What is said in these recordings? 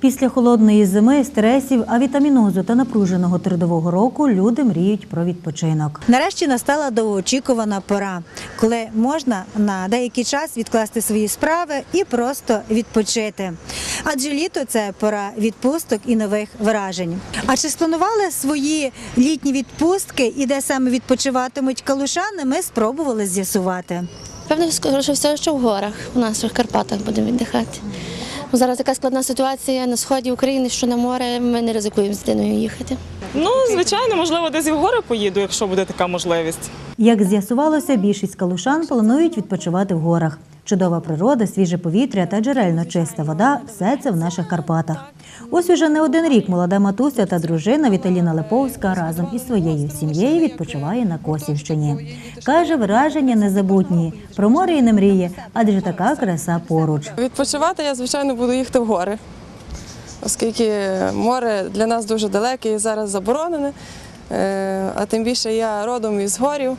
Після холодної зими, стресів, авітамінозу та напруженого трудового року люди мріють про відпочинок. Нарешті настала довгоочікувана пора, коли можна на деякий час відкласти свої справи і просто відпочити. Адже літо це пора відпусток і нових вражень. А чи спланували свої літні відпустки і де саме відпочиватимуть калушани? Ми спробували з'ясувати. Певно, скоріше все, що в горах, у наших Карпатах будемо віддихати. Зараз така складна ситуація на сході України, що на море ми не ризикуємо з дитиною їхати. Ну, звичайно, можливо, десь і в гори поїду, якщо буде така можливість. Як з'ясувалося, більшість калушан планують відпочивати в горах. Чудова природа, свіже повітря та джерельно чиста вода все це в наших Карпатах. Ось уже не один рік молода матуся та дружина Віталіна Леповська разом із своєю сім'єю відпочиває на Косівщині. Каже, враження незабутні. Про море і не мріє, адже така краса поруч. Відпочивати я, звичайно, буду їхати в гори, оскільки море для нас дуже далеке і зараз заборонене. Е, А тим більше я родом із горів,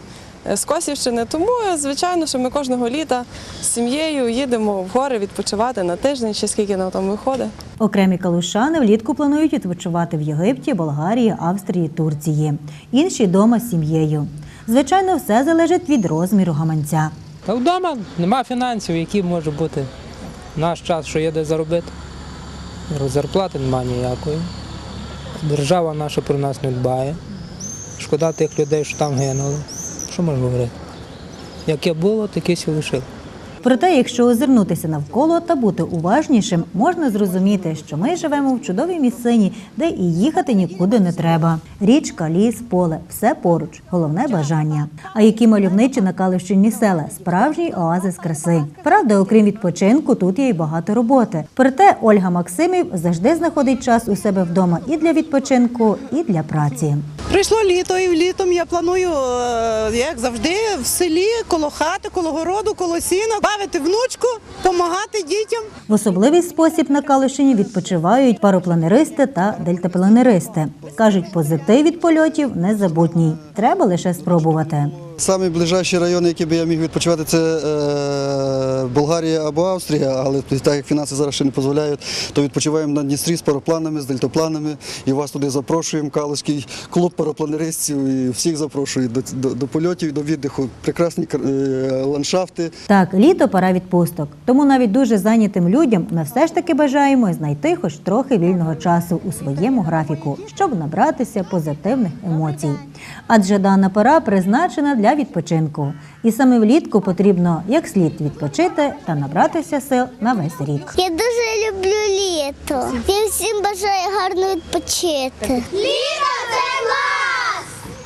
е, з Косівщини. Тому, звичайно, що ми кожного літа з сім'єю їдемо в гори відпочивати на тиждень, чи скільки нам там виходить. Окремі калушани влітку планують відпочивати в Єгипті, Болгарії, Австрії, Турції. Інші дома з сім'єю. Звичайно, все залежить від розміру гаманця. Та вдома нема фінансів, які може бути наш час, що є де заробити. Зарплати немає ніякої. Держава наша про нас не дбає. Шкода тих людей, що там гинули. Що можна говорити? Яке було, таке сі лишило. Проте, якщо озирнутися навколо та бути уважнішим, можна зрозуміти, що ми живемо в чудовій місцині, де і їхати нікуди не треба. Річка, ліс, поле все поруч. Головне бажання. А які мальовничі на Калищині села, справжній оазис краси. Правда, окрім відпочинку, тут є й багато роботи. Проте Ольга Максимів завжди знаходить час у себе вдома і для відпочинку, і для праці. Прийшло літо, і літом я планую, е, як завжди, в селі, коло хати, коло городу, коло сіна, бавити внучку, допомагати дітям. В особливий спосіб на Калишині відпочивають паропланеристи та дельтапланеристи. Кажуть, позитив від польотів незабутній. Треба лише спробувати. Самий ближайший район, який би я міг відпочивати, це е, Болгарія або Австрія, але так як фінанси зараз ще не дозволяють, то відпочиваємо на Дністрі з паропланами, з дельтапланами. І вас туди запрошуємо, Калицький клуб паропланеристів, і всіх запрошую до, до, до польотів, до віддиху. Прекрасні е, ландшафти. Так, літо пора відпусток. Тому навіть дуже зайнятим людям ми все ж таки бажаємо знайти хоч трохи вільного часу у своєму графіку, щоб набратися позитивних емоцій. Адже дана пора призначена для відпочинку. І саме влітку потрібно як слід відпочити та набратися сил на весь рік. Я дуже люблю літо. Я всім бажаю гарно відпочити. Літо!